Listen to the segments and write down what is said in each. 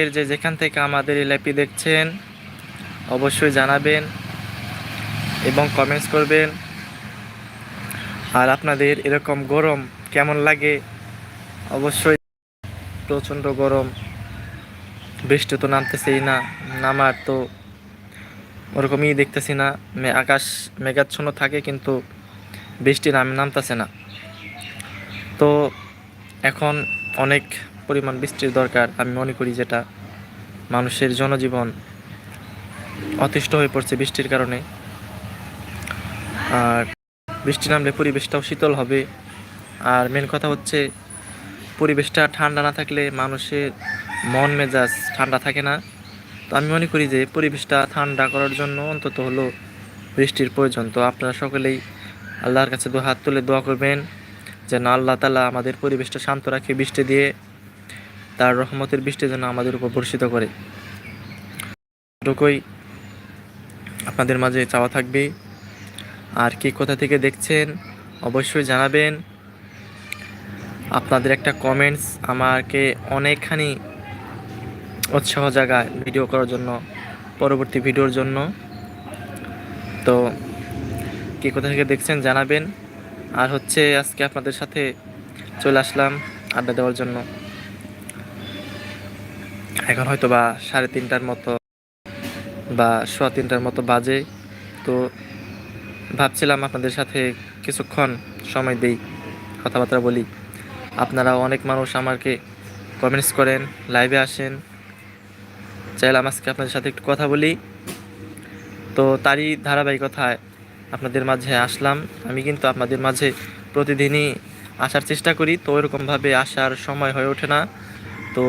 এর যে যেখান থেকে আমাদের লাইভটি দেখছেন, অবশ্যই জানাবেন এবং কমেন্টস করবেন। আর আপনাদের এরকম গরম কেমন লাগে? অবশ্যই প্রচণ্ড গরম। বৃষ্টি তো নামতেছেই না, নামার তো ওরকমই দেখতেছি না। আকাশ মেঘাচ্ছন্ন থাকে কিন্তু বৃষ্টি নাম নামতেছে না। তো এখন অনেক পরিমাণ বৃষ্টির দরকার, আমি মনে করি যেটা মানুষের জনজীবন অতিষ্ঠ হয়ে পড়ছে বৃষ্টির কারণে। আর বৃষ্টি নামলে পরিবেশটাও শীতল হবে। আর মেন কথা হচ্ছে, পরিবেশটা ঠান্ডা না থাকলে মানুষের মন মেজাজ ঠান্ডা থাকে না। তো আমি মনে করি যে পরিবেশটা ঠান্ডা করার জন্য অন্তত হলো বৃষ্টির প্রয়োজন। তো আপনারা সকলেই আল্লাহর কাছে দু হাত তুলে দোয়া করবেন, যেন আল্লাহ তালা আমাদের পরিবেশটা শান্ত রাখে বৃষ্টি দিয়ে। তার রহমতের বৃষ্টি যেন আমাদের উপর বর্ষিত করে। এটুকুই আপনাদের মাঝে চাওয়া থাকবে। আর কি কোথা থেকে দেখছেন, অবশ্যই জানাবেন। আপনাদের একটা কমেন্টস আমাকে অনেকখানি উৎসাহ জাগায় ভিডিও করার জন্য, পরবর্তী ভিডিওর জন্য। তো কে কোথা থেকে দেখছেন জানাবেন। আর হচ্ছে আজকে আপনাদের সাথে চলে আসলাম আড্ডা দেওয়ার জন্য। এখন হয়তো বা সাড়ে তিনটার মতো বা সোয়া তিনটার মতো বাজে। তো ভাবছিলাম আপনাদের সাথে কিছুক্ষণ সময় দেই, কথাবার্তা বলি। আপনারা অনেক মানুষ আমাকে কমেন্টস করেন লাইভে আসেন। চাইলাম আজকে আপনাদের সাথে একটু কথা বলি। তো তারই ধারাবাহিকতায় আপনাদের মাঝে আসলাম। আমি কিন্তু আপনাদের মাঝে প্রতিদিনই আসার চেষ্টা করি। তো ওইরকমভাবে আসার সময় হয়ে ওঠে না। তো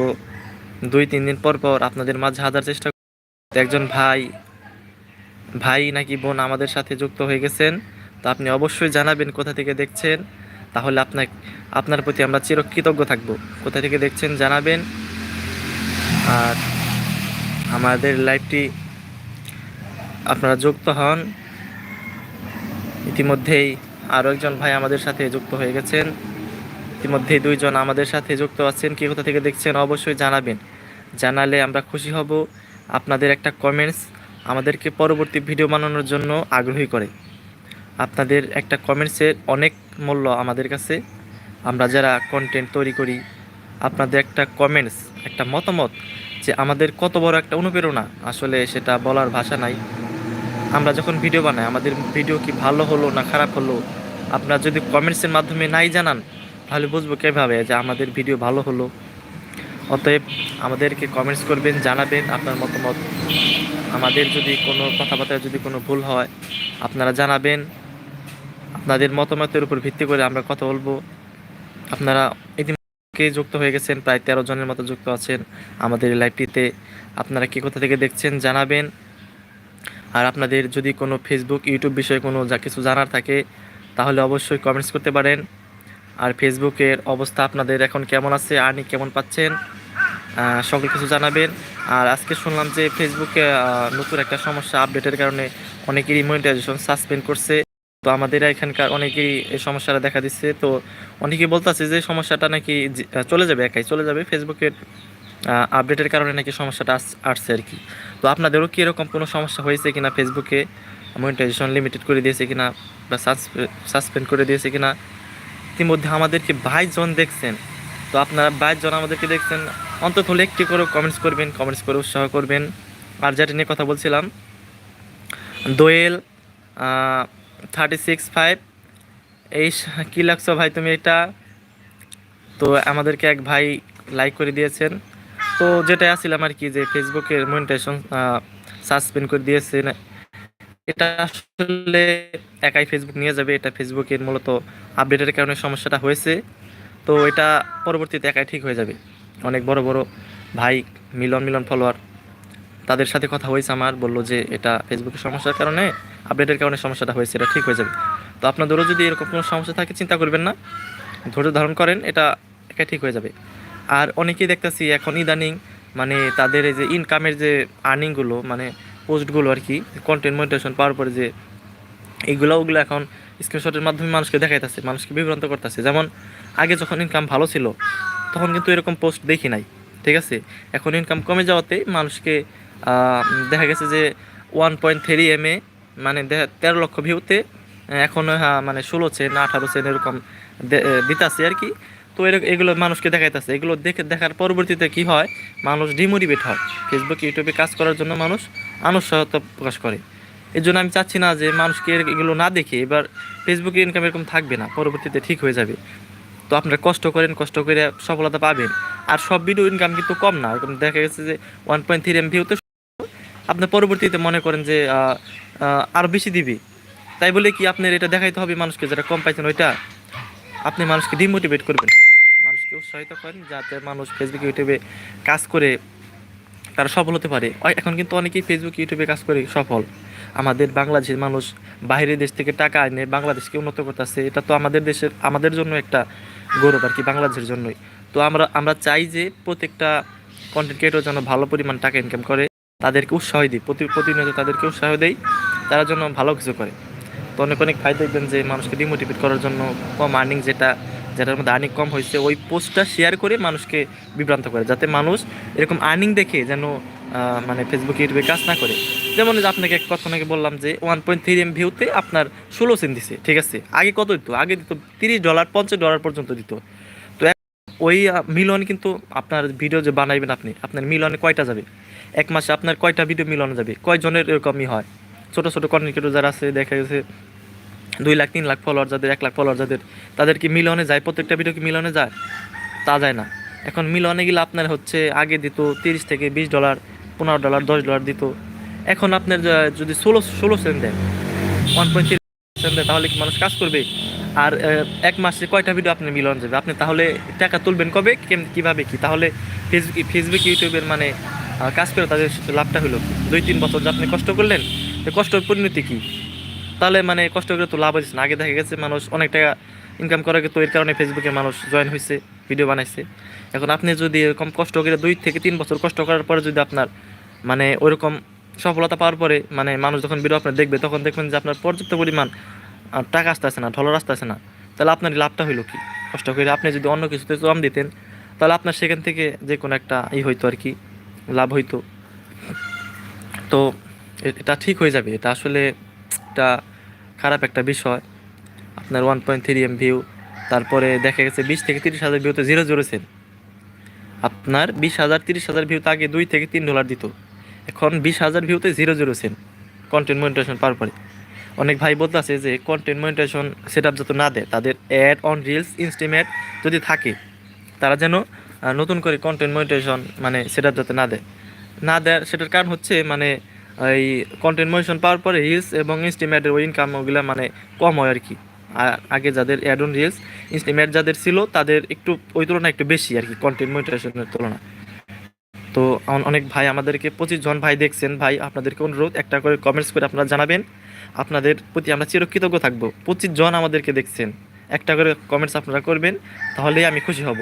দুই, তিন দিন পর পর আপনাদের মাঝে হাজার চেষ্টা। একজন ভাই ভাই নাকি বোন আমাদের সাথে যুক্ত হয়ে গেছেন। তো আপনি অবশ্যই জানাবেন কোথা থেকে দেখছেন। তাহলে আপনার আপনার প্রতি আমরা চিরকৃতজ্ঞ থাকব। কোথা থেকে দেখছেন জানাবেন। আর আমাদের লাইভটি আপনারা যুক্ত হন। ইতিমধ্যেই আরও একজন ভাই আমাদের সাথে যুক্ত হয়ে গেছেন। ইতিমধ্যেই দুইজন আমাদের সাথে যুক্ত আছেন। কি কোথা থেকে দেখছেন অবশ্যই জানাবেন। জানালে আমরা খুশি হব। আপনাদের একটা কমেন্টস আমাদেরকে পরবর্তী ভিডিও বানানোর জন্য আগ্রহী করে। আপনাদের একটা কমেন্টসের অনেক মূল্য আমাদের কাছে। আমরা যারা কন্টেন্ট তৈরি করি, আপনাদের একটা কমেন্টস একটা মতামত যে আমাদের কত বড় একটা অনুপ্রেরণা। আসলে সেটা বলার ভাষা নাই। আমরা যখন ভিডিও বানাই, আমাদের ভিডিও কি ভালো হলো না খারাপ হলো? আপনারা যদি কমেন্টসের মাধ্যমে নাই জানান, তাহলে বুঝব কীভাবে যে আমাদের ভিডিও ভালো হলো। অতএব আমাদেরকে কমেন্টস করবেন, জানাবেন আপনার মতামত। আমাদের যদি কোনো কথাবার্তায় যদি কোনো ভুল হয়, আপনারা জানাবেন। আপনাদের মতামতের উপর ভিত্তি করে আমরা কথা বলব। আপনারা ইতিমধ্যে যুক্ত হয়ে গেছেন, প্রায় তেরো জনের মতো যুক্ত আছেন আমাদের লাইভটিতে আপনারা কি কোথা থেকে দেখছেন জানাবেন। আর আপনাদের যদি কোনো ফেসবুক ইউটিউব বিষয়ে কোনো যা কিছু জানার থাকে, তাহলে অবশ্যই কমেন্টস করতে পারেন। আর ফেসবুকের অবস্থা আপনাদের এখন কেমন আছে? আর্নি কেমন পাচ্ছেন? সকল কিছু জানাবেন। আর আজকে শুনলাম যে ফেসবুকে নতুন একটা সমস্যা আপডেটের কারণে অনেকেরই মনিটাইজেশন সাসপেন্ড করছে। তো আমাদের এখানকার অনেকেই এই সমস্যাটা দেখা দিচ্ছে। তো অনেকেই বলতেছে যে সমস্যাটা নাকি চলে যাবে একাই, চলে যাবে ফেসবুকের আপডেটের কারণে নাকি সমস্যাটা আসছে আর কি। তো আপনাদেরও কি এরকম কোনো সমস্যা হয়েছে কিনা ফেসবুকে মনিটাইজেশন লিমিটেড করে দিয়েছে কিনা বা সাসপেন্ড করে দিয়েছে কিনা? ইতিমধ্যে আমাদেরকে বাইশ জন দেখছেন, তো আপনারা বাইশ জন আমাদেরকে দেখছেন, অন্তত হলে একটি করে কমেন্টস করবেন কমেন্টস করে উৎসাহ করবেন। আর যেটা নিয়ে কথা বলছিলাম, দোয়েল থার্টি সিক্স ফাইভ এই কী লাগছো ভাই তুমি এটা? তো আমাদেরকে এক ভাই লাইক করে দিয়েছেন। তো যেটা আসছিলাম আর কি, যে ফেসবুকের মনিটাইজেশন সাসপেন্ড করে দিয়েছে না- এটা আসলে একাই ফেসবুক নিয়ে যাবে, এটা ফেসবুকের মূলত আপডেটের কারণে সমস্যাটা হয়েছে। তো এটা পরবর্তীতে একাই ঠিক হয়ে যাবে। অনেক বড় বড় ভাই, মিলন মিলন ফলোয়ার তাদের সাথে কথা হয়েছে আমার, বলল যে এটা ফেসবুকের সমস্যার কারণে আপডেটের কারণে সমস্যাটা হয়েছে, এটা ঠিক হয়ে যাবে। তো আপনাদেরও যদি এরকম কোনো সমস্যা থাকে, চিন্তা করবেন না। ধৈর্য ধারণ করেন, এটা একাই ঠিক হয়ে যাবে। আর অনেকেই দেখতেছি এখন ইদানিং মানে তাদের এই যে ইনকামের যে আর্নিংগুলো মানে পোস্টগুলো আর কি কন্টেন্ট মনিটেশন পাওয়ার পরে যে এইগুলো ওগুলো এখন স্ক্রিনশটের মাধ্যমে মানুষকে দেখাইতেছে, মানুষকে বিভ্রান্ত করতেছে। যেমন, আগে যখন ইনকাম ভালো ছিল, তখন কিন্তু এরকম পোস্ট দেখি নাই, ঠিক আছে? এখন ইনকাম কমে যাওয়াতে মানুষকে দেখা গেছে যে ওয়ান পয়েন্ট থ্রি এম এ মানে তেরো লক্ষ ভিউতে এখন মানে ষোলো সেন আঠারো সেন এরকম দিতাছে আর কি। তো এরকম এগুলো মানুষকে দেখাইতেছে। এগুলো দেখে, দেখার পরবর্তীতে কি হয়? মানুষ ডিমোটিভেট হয়। ফেসবুক ইউটিউবে কাজ করার জন্য মানুষ আনুষ্ঠানতা প্রকাশ করে। এর জন্য আমি চাচ্ছি না যে মানুষকে এগুলো না দেখে এবার ফেসবুকে ইনকাম এরকম থাকবে না পরবর্তীতে ঠিক হয়ে যাবে। তো আপনারা কষ্ট করেন কষ্ট করে সফলতা পাবেন। আর সব ভিডিও ইনকাম কিন্তু কম না। এরকম দেখা গেছে যে ওয়ান পয়েন্ট থ্রি এম ভিউতে আপনার পরবর্তীতে মনে করেন যে আহ, বেশি দিবি। তাই বলে কি আপনার এটা দেখাইতে হবে মানুষকে যারা কম পাইছেন ওইটা? আপনি মানুষকে ডিমোটিভেট করবেন। মানুষকে উৎসাহিত করেন যাতে মানুষ ফেসবুক ইউটিউবে কাজ করে তারা সফল হতে পারে। এখন কিন্তু অনেকেই ফেসবুক ইউটিউবে কাজ করে সফল। আমাদের বাংলাদেশের মানুষ বাইরের দেশ থেকে টাকা এনে বাংলাদেশকে উন্নত করতেছে, এটা তো আমাদের দেশের, আমাদের জন্য একটা গৌরব আর কি, বাংলাদেশের জন্যই। তো আমরা আমরা চাই যে প্রত্যেকটা কন্টেন্ট ক্রিয়েটর যেন ভালো পরিমাণ টাকা ইনকাম করে, তাদেরকে উৎসাহ দিই, প্রতি, প্রতিনিয়ত তাদেরকে উৎসাহ দেই, তারা যেন ভালো কিছু করে। তো অনেক অনেক ভাই দেখবেন যে মানুষকে ডিমোটিভেট করার জন্য কম আর্নিং যেটা যেটার মধ্যে আর্নিং কম হয়েছে, ওই পোস্টটা শেয়ার করে মানুষকে বিভ্রান্ত করে, যাতে মানুষ এরকম আর্নিং দেখে যেন মানে ফেসবুক ইউটিউবে কাজ না করে। যেমন আপনাকে এক কথা নাকি বললাম যে ওয়ান পয়েন্ট থ্রি এম ভিউতে আপনার ষোলো সেন্ট দিছে, ঠিক আছে? আগে কত দিত? আগে দিত তিরিশ ডলার পঞ্চাশ ডলার পর্যন্ত দিত। তো ওই মিলন কিন্তু আপনার ভিডিও যে বানাইবেন আপনি, আপনার মিলনে কয়টা যাবে? এক মাসে আপনার কয়টা ভিডিও মিলনে যাবে? কয়জনের এরকমই হয়? ছোটো ছোটো কন্টেন্ট যারা আছে, দেখা গেছে দুই লাখ, তিন লাখ ফলোয়ার যাদের, এক লাখ ফলোয়ার যাদের, তাদের কি মিলনে যায়? প্রত্যেকটা ভিডিও কি মিলনে যায়? তা যায় না। এখন মিলনে গেলে আপনার হচ্ছে আগে দিত তিরিশ থেকে বিশ ডলার পনেরো ডলার দশ ডলার দিত। এখন আপনার যদি ষোলো ষোলো সেন্ট দেয় ওয়ান পয়েন্ট থ্রি সেন্ট দেয়, তাহলে কি মানুষ কাজ করবে? আর এক মাসে কয়টা ভিডিও আপনি মিলন যাবে? আপনি তাহলে টাকা তুলবেন কবে? কীভাবে কি? তাহলে ফেসবুক ফেসবুক, ইউটিউবের মানে কাজ করে তাদের লাভটা হলো দুই, তিন বছর যে আপনি কষ্ট করলেন কষ্টের পরিণতি কি? তাহলে মানে কষ্ট করে তো লাভ হয়েছে না। আগে দেখা গেছে মানুষ অনেক টাকা ইনকাম করে তো এর কারণে ফেসবুকে মানুষ জয়েন হয়েছে ভিডিও বানাইছে। এখন আপনি যদি এরকম কষ্ট করে দুই থেকে তিন বছর কষ্ট করার পরে যদি আপনার মানে ওইরকম সফলতা পাওয়ার পরে মানে মানুষ যখন ভিডিও আপনার দেখবে, তখন দেখবেন যে আপনার পর্যাপ্ত পরিমাণ টাকা আসতেছে না ডলার আসতেছে না। তাহলে আপনার লাভটা হইল কি? কষ্ট করে আপনি যদি অন্য কিছুতে জম দিতেন, তাহলে আপনার সেখান থেকে যে কোনো একটা ই হইতো আর কি, লাভ হইতো। তো এটা ঠিক হয়ে যাবে। এটা আসলে একটা খারাপ একটা বিষয়। আপনার one point three M view তারপরে দেখা গেছে বিশ থেকে তিরিশ হাজার ভিউতে জিরো জিরো সেন্ট আপনার বিশ হাজার, তিরিশ হাজার ভিউতে আগে দুই থেকে তিন ডলার দিত। এখন বিশ হাজার ভিউতে zero zero cent content monetisation পরে। অনেক ভাই বলতে আছে যে কন্টেন্ট মনিটেশন সেট আপ যত না দেয়, তাদের অ্যাড অন রিলস ইনস্টিমেট যদি থাকে, তারা যেন নতুন করে কন্টেন্ট মনিটেশন মানে সেট আপ যাতে না দেয়। না দেয় সেটার কারণ হচ্ছে মানে এই কন্টেন্ট মনিটেশন পাওয়ার পরে রিলস এবং ইনস্টিমেটের ওই ইনকাম ওগুলো মানে কম হয় আর কি। আগে যাদের অ্যাড অন রিলস ইনস্টিমেট যাদের ছিল, তাদের একটু, ওই তুলনায় একটু বেশি আর কি কন্টেন্ট মনিটেশনের তুলনায়। তো অনেক ভাই আমাদেরকে, পঁচিশ জন ভাই দেখছেন, ভাই আপনাদেরকে অনুরোধ, একটা করে কমেন্টস করে আপনারা জানাবেন। আপনাদের প্রতি আমরা চিরকৃতজ্ঞ থাকব। পঁচিশ জন আমাদেরকে দেখছেন, একটা করে কমেন্টস আপনারা করবেন, তাহলেই আমি খুশি হব।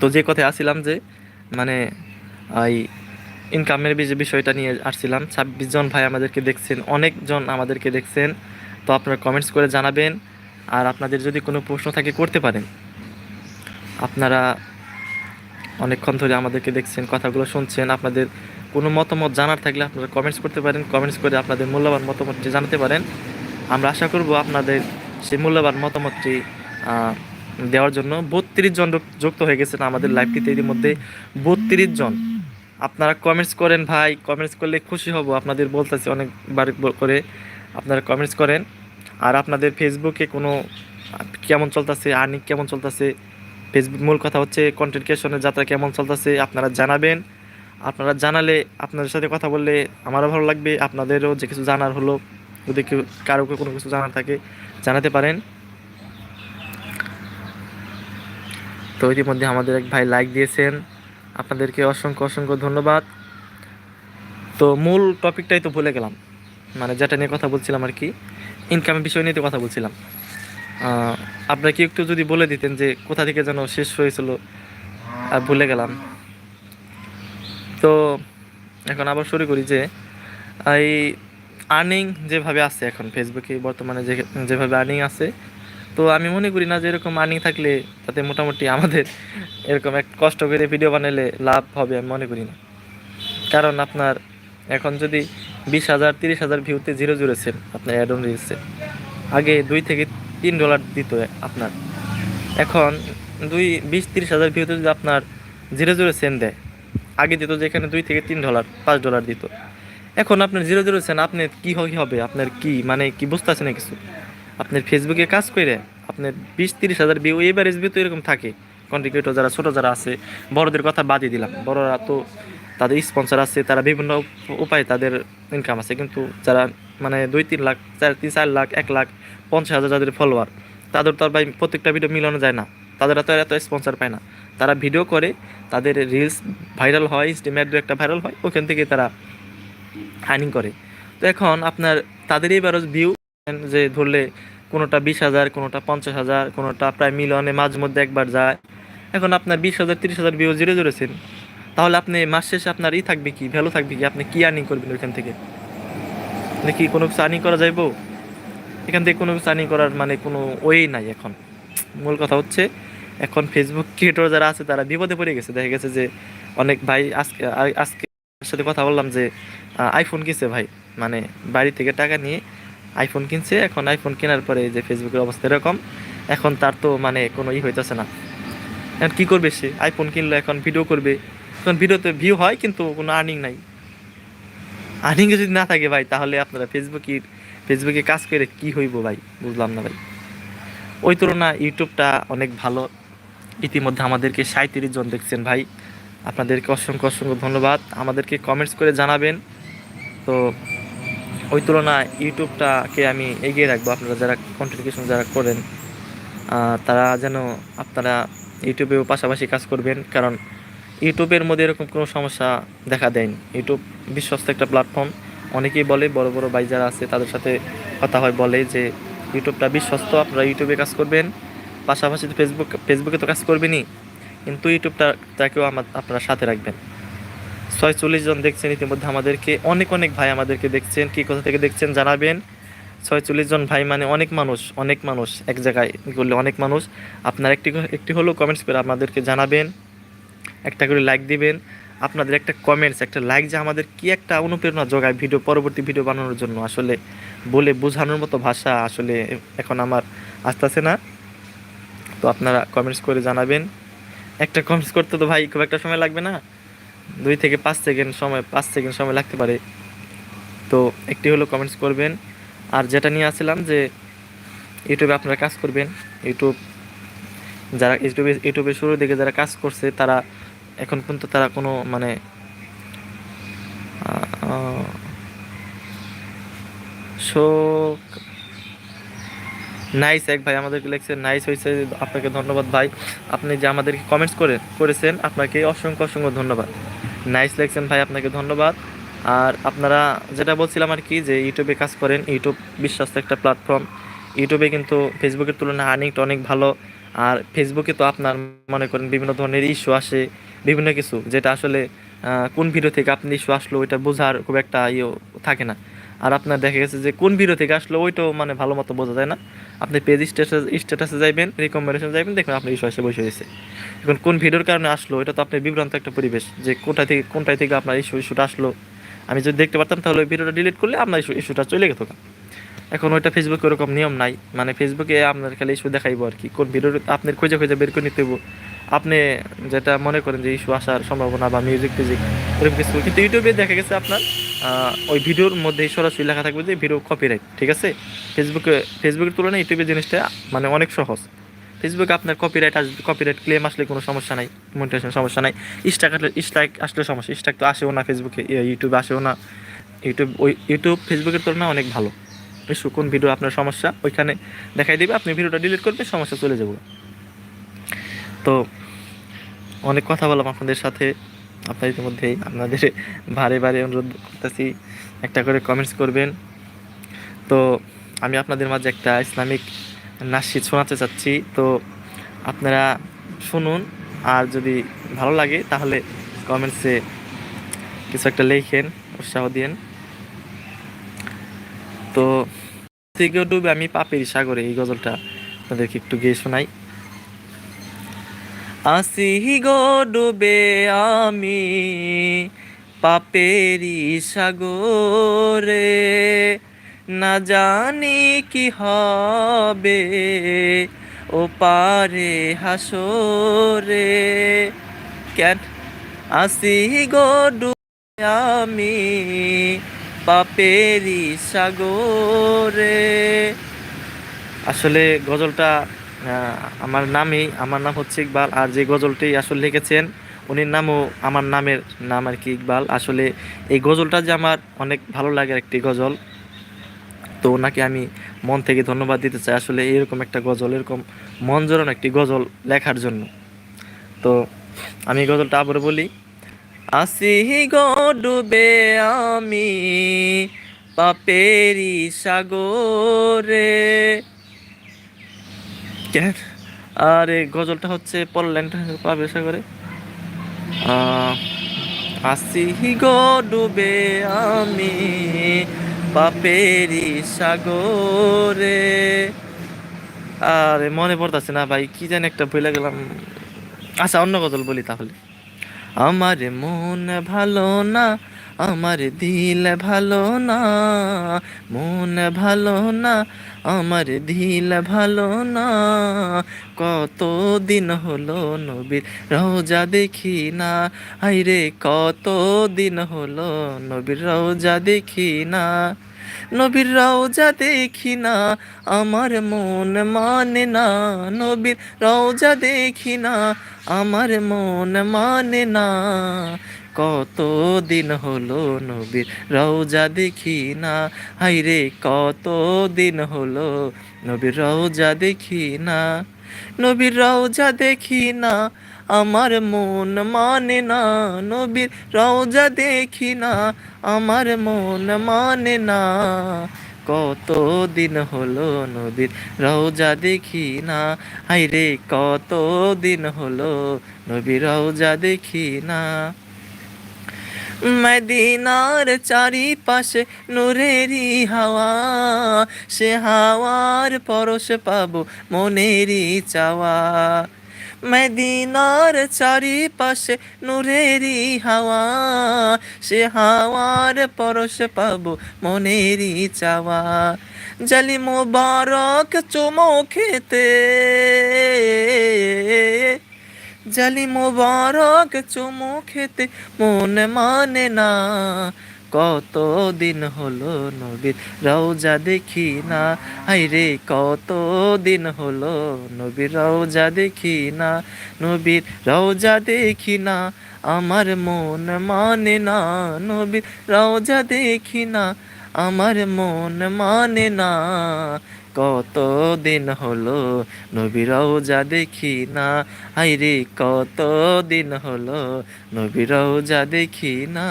তো যে কথায় আসছিলাম যে মানে এই ইনকামের বিষয়টা নিয়ে আসছিলাম। ছাব্বিশ জন ভাই আমাদেরকে দেখছেন, অনেকজন আমাদেরকে দেখছেন। তো আপনারা কমেন্টস করে জানাবেন। আর আপনাদের যদি কোনো প্রশ্ন থাকে, করতে পারেন। আপনারা অনেকক্ষণ ধরে আমাদেরকে দেখছেন, কথাগুলো শুনছেন। আপনাদের কোনো মতামত জানার থাকলে আপনারা কমেন্টস করতে পারেন। কমেন্টস করে আপনাদের মূল্যবান মতামতটি জানাতে পারেন। আমরা আশা করব আপনাদের সেই মূল্যবান মতামতটি দেওয়ার জন্য বত্রিশ জন যুক্ত হয়ে গেছেন আমাদের লাইভটিতে এর মধ্যে বত্রিশ জন। আপনারা কমেন্টস করেন ভাই কমেন্টস করলে খুশি হব। আপনাদের বলতেছি অনেকবার করে আপনারা কমেন্টস করেন। আর আপনাদের ফেসবুকে কোনো কেমন চলতেছে আর্নিং কেমন চলতেছে ফেসবুক মূল কথা হচ্ছে কন্টেন্ট ক্রিয়েশনের যাত্রা কেমন চলতেছে, আপনারা জানাবেন। আপনারা জানালে আপনাদের সাথে কথা বললে আমারও ভালো লাগবে, আপনাদেরও যে কিছু জানার হলো, যদি কেউ, কারও কোনো কিছু জানার থাকে, জানাতে পারেন। তো ইতিমধ্যে আমাদের এক ভাই লাইক দিয়েছেন। আপনাদেরকে অসংখ্য অসংখ্য ধন্যবাদ। তো মূল টপিকটাই তো ভুলে গেলাম। মানে যেটা নিয়ে কথা বলছিলাম আর কি ইনকামের বিষয় নিয়ে তো কথা বলছিলাম। আপনারা কি একটু যদি বলে দিতেন যে কোথা থেকে যেন শেষ হয়েছিল, আর ভুলে গেলাম। তো এখন আবার শুরু করি যে, এই আর্নিং যেভাবে আছে এখন ফেসবুকে বর্তমানে যে যেভাবে আর্নিং আছে তো আমি মনে করি না যে এরকম আর্নিং থাকলে তাতে মোটামুটি আমাদের এরকম এক কষ্ট করে ভিডিও বানালে লাভ হবে আমি মনে করি না। কারণ আপনার এখন যদি বিশ হাজার, তিরিশ হাজার ভিউতে জিরো সেল আপনার অ্যাড অন রিলসে আগে দুই থেকে তিন ডলার দিত আপনার। এখন দুই, বিশ, তিরিশ হাজার ভিউতে যদি আপনার জিরো জিরো সেন দেয়, আগে দিত যেখানে দুই থেকে তিন ডলার পাঁচ ডলার দিত। এখন আপনার জিরো জিরো সেন আপনি কী কি হবে? আপনার কি মানে কি বুঝতে আছে না কিছু? আপনার ফেসবুকে কাজ করে আপনার বিশ তিরিশ হাজার ভিউ এভারেজ ভিউ তো এরকম থাকে। কন্ট্রিবিউটর যারা ছোটো, যারা আছে, বড়দের কথা বাদই দিলাম। বড়রা তো তাদের স্পন্সর আছে, তারা বিভিন্ন উপ- উপায়ে তাদের ইনকাম আছে। কিন্তু যারা মানে দুই তিন লাখ, চার তিন চার লাখ, এক লাখ, পঞ্চাশ হাজার যাদের ফলোয়ার তাদের তো আর ভাই প্রত্যেকটা ভিডিও মিলানো যায় না। তাদের তো এত স্পন্সর পায় না। তারা ভিডিও করে, তাদের রিলস ভাইরাল হয় স্টিমের দু একটা ভাইরাল হয়, ওখান থেকে তারা আর্নিং করে। তো এখন আপনার তাদের এবার ভিউ যে ধরলে কোনোটা বিশ হাজার, কোনোটা পঞ্চাশ হাজার, কোনোটা প্রায় মিলিয়নে মাঝে মধ্যে একবার যায়। এখন আপনার বিশ হাজার, তিরিশ হাজার ভিউ জিরো জুড়েছেন তাহলে আপনি মাস শেষে আপনার ই থাকবে কি? ভ্যালু থাকবে কি? আপনি কি আর্নিং করবেন ওইখান থেকে? মানে কি কোনো কিছু আর্নিং করা যাইবো? এখান থেকে কোনো কিছু আর্নিং করার মানে কোনো ওয়েই নাই এখন। মূল কথা হচ্ছে, এখন ফেসবুক ক্রিয়েটর যারা আছে, তারা বিপদে পড়ে গেছে। দেখা গেছে যে অনেক ভাই আজকে আজকে সাথে কথা বললাম যে আইফোন কিনছে ভাই। মানে বাড়ি থেকে টাকা নিয়ে আইফোন কিনছে, এখন আইফোন কেনার পরে যে ফেসবুকের অবস্থা এরকম, এখন তার তো মানে কোনো ই হইতেছে না। এখন কী করবে সে? আইফোন কিনলো, এখন ভিডিও করবে। এখন ভিডিওতে ভিউ হয়, কিন্তু কোনো আর্নিং নাই। আর্নিং যদি না থাকে ভাই, তাহলে আপনারা ফেসবুকে ফেসবুকে কাজ করে কি হইব ভাই? বুঝলাম না ভাই। ওই তুলনায় ইউটিউবটা অনেক ভালো। ইতিমধ্যে আমাদেরকে সাঁত্রিশ জন দেখছেন ভাই। আপনাদেরকে অসংখ্য অসংখ্য ধন্যবাদ। আমাদেরকে কমেন্টস করে জানাবেন। তো ওই তুলনায় ইউটিউবটাকে আমি এগিয়ে রাখব। আপনারা যারা কন্টেন্ট ক্রিয়েশন যারা করেন তারা যেন আপনারা ইউটিউবেও পাশাপাশি কাজ করবেন। কারণ ইউটিউবের মধ্যে এরকম কোনো সমস্যা দেখা দেয়নি। ইউটিউব বিশ্বস্ত একটা প্ল্যাটফর্ম অনেকেই বলে, বড় বড় ভাই যারা আছে, তাদের সাথে কথা হয় বলে যে, ইউটিউবটা বিশ্বস্ত, আপনারা ইউটিউবে কাজ করবেন। পাশাপাশি তো ফেসবুক ফেসবুকে তো কাজ করবেনই। কিন্তু ইউটিউবটা তাকেও আমার, আপনারা সাথে রাখবেন। ছয়চল্লিশ জন দেখছেন ইতিমধ্যে আমাদেরকে। অনেক অনেক ভাই আমাদেরকে দেখছেন, কি কোথা থেকে দেখছেন জানাবেন। ছয়চল্লিশ জন ভাই মানে অনেক মানুষ অনেক মানুষ, এক জায়গায় করলে অনেক মানুষ। আপনার একটি একটি হলেও কমেন্টস করে আমাদেরকে জানাবেন, একটা করে লাইক দিবেন। আপনাদের একটা কমেন্টস একটা লাইক যে আমাদের কি একটা অনুপ্রেরণা যোগায় ভিডিও পরবর্তী ভিডিও বানানোর জন্য। আসলে বলে বোঝানোর মতো ভাষা আসলে এখন আমার আসতেছে না। তো আপনারা কমেন্টস করে জানাবেন। একটা কমেন্টস করতে তো ভাই খুব একটা সময় লাগবে না। দুই থেকে পাঁচ সেকেন্ড সময়, পাঁচ সেকেন্ড সময় লাগতে পারে। তো একটি হলো কমেন্টস করবেন। আর যেটা নিয়ে আসছিলাম যে ইউটিউবে আপনারা কাজ করবেন। ইউটিউব যারা ইউটিউবে ইউটিউবে শুরুর দিকে যারা কাজ করছে, তারা এখন পর্যন্ত তারা কোনো মানে শো, নাইস এক ভাই আমাদেরকে লিখছেন নাইস হয়েছে, আপনাকে ধন্যবাদ ভাই। আপনি যে আমাদেরকে কমেন্টস করে, করেছেন, আপনাকে অসংখ্য অসংখ্য ধন্যবাদ। নাইস লেগছেন ভাই, আপনাকে ধন্যবাদ। আর আপনারা যেটা বলছিলাম আর কি, যে ইউটিউবে কাজ করেন ইউটিউব বিশ্বস্ত একটা প্ল্যাটফর্ম ইউটিউবে কিন্তু ফেসবুকের তুলনায় আর্নিংটা অনেক ভালো। আর ফেসবুকে তো আপনার মনে করেন বিভিন্ন ধরনের ইস্যু আসে, বিভিন্ন কিছু। যেটা আসলে কোন ভিডিও থেকে আপনি ইস্যু আসলো, ওইটা বোঝার খুব একটা ইয়ে থাকে না। আর আপনার দেখা গেছে যে কোন ভিডিও থেকে আসলো, ওইটাও মানে ভালো মতো বোঝা যায় না। আপনি পেজ স্ট্যাটাস স্ট্যাটাসে যাইবেন রিকমেন্ডেশন যাইবেন, দেখবেন আপনার ইস্যু বসে হয়েছে এখন কোন ভিডিওর কারণে আসলো, এটা তো আপনার বিভ্রান্ত একটা পরিবেশ যে কোনটা থেকে কোনটাই থেকে আপনার ইস্যু ইস্যুটা আসলো। আমি যদি দেখতে পারতাম তাহলে ওই ভিডিওটা ডিলিট করলে আপনার ইস্যু ইস্যুটা চলে গেত এখন ওইটা ফেসবুকে ওরকম নিয়ম নাই। মানে ফেসবুকে আপনার খালি ইস্যু দেখাইবো আর কি। কোন ভিডিও আপনার খুঁজে খুঁজে বের করে নিতে। আপনি যেটা মনে করেন যে ইস্যু আসার সম্ভাবনা বা মিউজিক টিউজিক এরকম কিছু। কিন্তু ইউটিউবে দেখা গেছে আপনার ওই ভিডিওর মধ্যে সরাসরি লেখা থাকবে যে ভিডিও কপিরাইট ঠিক আছে? ফেসবুকে ফেসবুকের তুলনায় ইউটিউবের জিনিসটা মানে অনেক সহজ। ফেসবুকে আপনার কপিরাইট আসবে কপিরাইট ক্লেম আসলে কোনো সমস্যা নাই মনিটাইজেশন সমস্যা নাই। স্ট্রাইক আসলে স্ট্রাইক আসলে সমস্যা স্ট্রাইক তো আসেও না ফেসবুকে ইয়ে, ইউটিউবে আসেও না। ইউটিউব ওই ইউটিউব ফেসবুকের তুলনায় অনেক ভালো। ইস্যু কোন ভিডিও আপনার সমস্যা ওইখানে দেখাই দেবে আপনি ভিডিওটা ডিলিট করবে সমস্যা চলে যাব। তো অনেক কথা বললাম আপনাদের সাথে। আপনার ইতিমধ্যেই আপনাদের বারে বারে অনুরোধ করতেছি, একটা করে কমেন্টস করবেন। তো আমি আপনাদের মাঝে একটা ইসলামিক নাসি শোনাতে চাচ্ছি। তো আপনারা শুনুন, আর যদি ভালো লাগে তাহলে কমেন্টসে কিছু একটা লেখেন, উৎসাহ দিন তো থেকে ডুবে আমি পাপের সাগরে এই গজলটা আপনাদেরকে একটু গিয়ে শোনাই। আসি গো ডুবে আমি পাপেরি সাগরে। না জানি কি হবে ও পারে হাসরে। কেন আসি গো ডুবে আমি পাপেরি সাগরে। আসলে গজলটা আমার নামই, আমার নাম হচ্ছে ইকবাল, আর যে গজলটি আসলে লিখেছেন, উনির নামও আমার নামের নাম আর কি ইকবাল। আসলে এই গজলটা যে আমার অনেক ভালো লাগে একটি গজল, তো ওনাকে আমি মন থেকে ধন্যবাদ দিতে চাই। আসলে এরকম একটা গজল, এরকম মন জোরানো একটি গজল লেখার জন্য। তো আমি গজলটা আবার বলি, আসি গো ডুবে আমি পাপেরি সাগরে কেন আর এই গজলটা হচ্ছে পরের লাইনটা পাবে সাগরে। আহ, আসি গো ডুবে আমি পাপেরি সাগরে। আর মনে পড়তেছে না ভাই কি জানি একটা ভুলে গেলাম। আচ্ছা অন্য গজল বলি তাহলে। আমার মন ভালো না আমার দিল ভালো না মন ভালো না আমার দিল ভালো না। কত দিন হলো নবীর রোজা দেখি না। আইরে কত দিন হলো নবীর রোজা দেখি না। নবীর রওজা দেখি না, আমার মন মানে না। নবীর রওজা দেখি না, আমার মন মানে না। কত দিন হলো নবীর রওজা দেখি না? হাইরে কত দিন হলো নবীর রওজা দেখি না? নবীর রওজা দেখি না, আমার মন মানে না। নবীর রওজা দেখি না, আমার মন মানে না। কত দিন হলো নবীর রওজা দেখি না? হাইরে কত দিন হলো নবীর রওজা দেখি না? মদিনার চারিপাশে নূরেরই হাওয়া, সে হাওয়ার পরশ পাবো মনেরই চাওয়া। মদিনার চারিপাশে নূরেরই হাওয়া, সে হাওয়ার পরশ পাবো মনেরই চাওয়া। জালি মোবারক চুমো খেতে জালি মোবারক চুমু খেতে মন মানে না। কত দিন হলো নবীর রওজা দেখি না। হাইরে কত দিন হলো নবীর রওজা দেখি না। নবীর রওজা দেখি না, আমার মন মানে না। নবীর রওজা দেখি না, আমার মন মানে না। কত দিন হলো? নবী রওজা দেখি না। হাইরে কত দিন হলো? নবী রওজা দেখি না।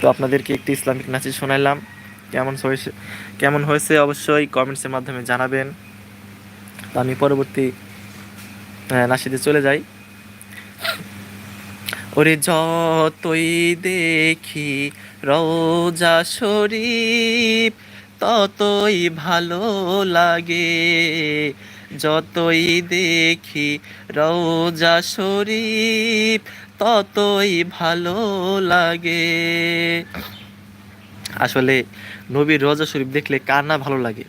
তো আপনাদেরকে একটি ইসলামিক নাচে শোনাইলাম। কেমন হয়েছে কেমন হয়েছে অবশ্যই কমেন্টসের মাধ্যমে জানাবেন। আমি পরবর্তী নাচেতে চলে যাই। ওরে যতই দেখি রোজা শরীফ ততই ভালো লাগে। যতই দেখি রোজা শরীফ, ততই ভালো লাগে। আসলে নবীর রোজা শরীফ দেখলে কার না ভালো লাগে?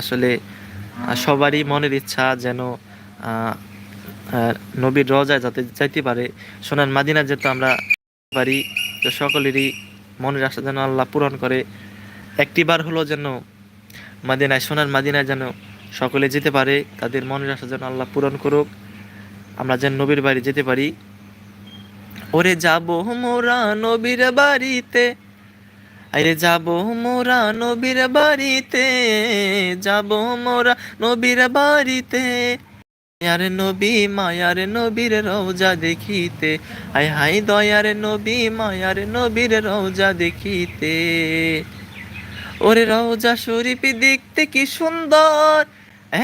আসলে সবারই মনের ইচ্ছা যেন নবীর রোজায় যাতে যাইতে পারে। সোনার মাদিনা যেহেতু আমরা পারি সকলেরই মনের আশা যেন আল্লাহ পূরণ করে। একটিবার হলো যেন মাদিনায়, সোনার মাদিনায় যেন সকলে যেতে পারে, তাদের মনের আশা যেন আল্লাহ পূরণ করুক। আমরা যেন নবীর বাড়ি যেতে পারি। ওরে যাব মোরা নবীর বাড়িতে, আরে যাব মোরা নবীর বাড়িতে, যাব মোরা নবীর বাড়িতে। মায়ার নবী, মায়ার নবীর রওজা দেখিতে আয় হাই দয়ার নবী, মায়ার নবীর রওজা দেখিতে। ওরে রওজা শরীফ দেখতে কি সুন্দর।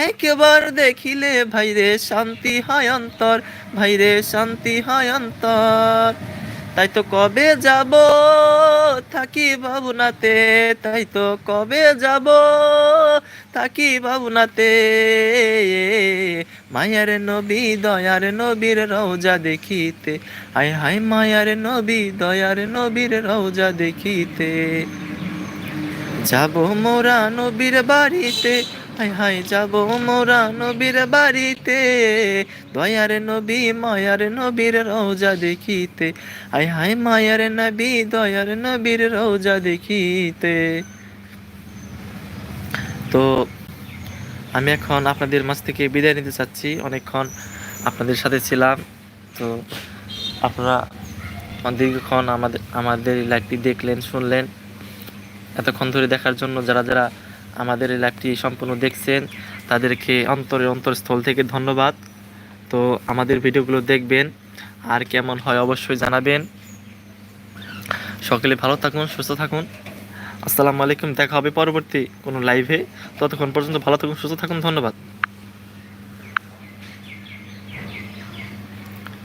একবার দেখিলে ভাইরে শান্তি হয় অন্তর, ভাইরে শান্তি হয় অন্তর। তাই তো কবে যাব থাকি ভাবনাতে, তাই তো কবে যাব থাকি ভাবনাতে। মায়ার নবী, দয়ার নবীর রওজা দেখিতে। হায় হায় মায়ার নবী, দয়ার নবীর রওজা দেখিতে। যাব মোরা নবীর বাড়িতে। হায় হায়, যাব মোরা নবীর বাড়িতে। দয়ার নবী, মায়ার নবীর রওজা দেখিতে। হায় হায়, মায়ার নবী, দয়ার নবীর রওজা দেখিতে। তো, আমি এখন আপনাদের মাঝ থেকে বিদায় নিতে চাচ্ছি। অনেকক্ষণ আপনাদের সাথে ছিলাম। তো, আপনারা দীর্ঘক্ষণ আমাদের আমাদের লাইভটি দেখলেন, শুনলেন। এতক্ষণ ধরে দেখার জন্য যারা যারা আমাদের এই লাইভটি সম্পূর্ণ দেখছেন, তাদেরকে অন্তরে অন্তরস্থল থেকে ধন্যবাদ। তো আমাদের ভিডিওগুলো দেখবেন, আর কেমন হয় অবশ্যই জানাবেন। সকলে ভালো থাকুন, সুস্থ থাকুন। আসসালামু আলাইকুম, দেখা হবে পরবর্তী কোনো লাইভে ততক্ষণ পর্যন্ত ভালো থাকুন, সুস্থ থাকুন, ধন্যবাদ।